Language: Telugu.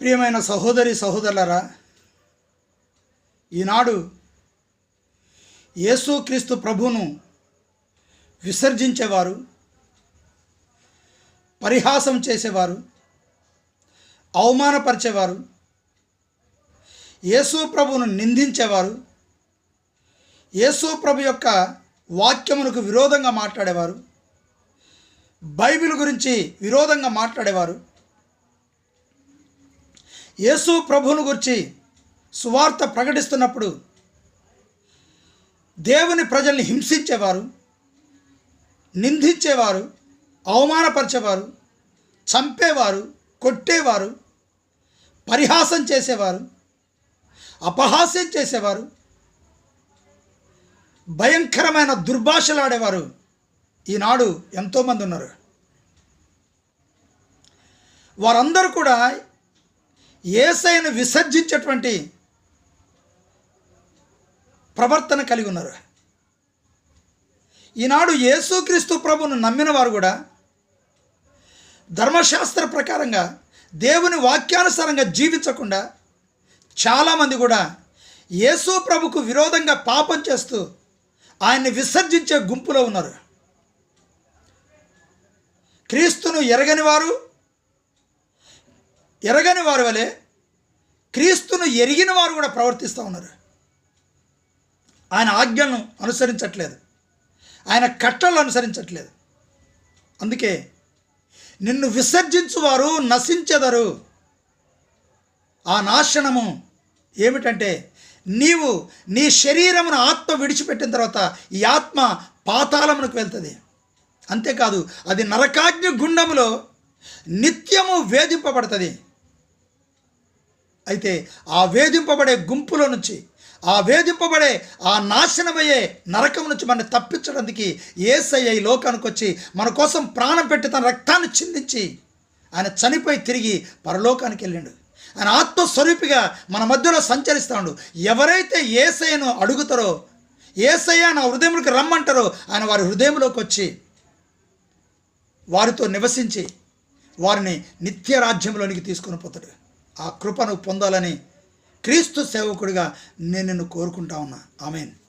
ప్రియమైన సహోదరి సహోదరులరా ఈనాడు యేసుక్రీస్తు ప్రభును విసర్జించేవారు పరిహాసం చేసేవారు అవమానపరిచేవారు యేసు ప్రభును నిందించేవారు యేసు ప్రభు యొక్క వాక్యమునకు విరోధంగా మాట్లాడేవారు బైబిల్ గురించి విరోధంగా మాట్లాడేవారు యేసు ప్రభువును గురించి సువార్త ప్రకటిస్తున్నప్పుడు దేవుని ప్రజల్ని హింసించేవారు నిందించేవారు అవమానపరిచేవారు చంపేవారు కొట్టేవారు పరిహాసం చేసేవారు అపహాస్యం చేసేవారు భయంకరమైన దుర్భాషలాడేవారు. ఈనాడు ఎంతోమంది ఉన్నారు. వారందరూ కూడా ఏసైను విసర్జించేటువంటి ప్రవర్తన కలిగి ఉన్నారు. ఈనాడు యేసుక్రీస్తు ప్రభును నమ్మిన వారు కూడా ధర్మశాస్త్ర ప్రకారంగా దేవుని వాక్యానుసారంగా జీవించకుండా చాలామంది కూడా యేసు ప్రభుకు విరోధంగా పాపం చేస్తూ ఆయన్ని విసర్జించే గుంపులో ఉన్నారు. క్రీస్తును ఎరగని వారు ఎరగని వారి వలె క్రీస్తును ఎరిగిన వారు కూడా ప్రవర్తిస్తూ ఉన్నారు. ఆయన ఆజ్ఞలను అనుసరించట్లేదు. ఆయన కట్టలను అనుసరించట్లేదు. అందుకే నిన్ను విసర్జించువారు నశించెదరు. ఆ నాశనము ఏమిటంటే నీవు నీ శరీరమును ఆత్మ విడిచిపెట్టిన తర్వాత ఈ ఆత్మ పాతాళమునకు వెళ్తుంది. అంతేకాదు అది నరకాగ్ని గుండములో నిత్యము వేధింపబడుతుంది. అయితే ఆ వేధింపబడే గుంపులో నుంచి ఆ వేధింపబడే ఆ నాశనమయ్యే నరకం నుంచి మనల్ని తప్పించడానికి ఏసయ్య ఈ లోకానికి వచ్చి మన కోసం ప్రాణం పెట్టి తన రక్తాన్ని చిందించి ఆయన చనిపోయి తిరిగి పరలోకానికి వెళ్ళిండు. ఆయన ఆత్మస్వరూపిగా మన మధ్యలో సంచరిస్తాడు ఎవరైతే ఏసయ్యను అడుగుతారో ఏసయ్య నా హృదయంలోకి రమ్మంటారో ఆయన వారి హృదయంలోకి వచ్చి వారితో నివసించి వారిని నిత్య రాజ్యంలోనికి తీసుకొని పోతాడు. ఆ కృపను పొందాలని క్రీస్తు సేవకుడిగా నేను నిన్ను కోరుకుంటా ఉన్నా. ఆమెను.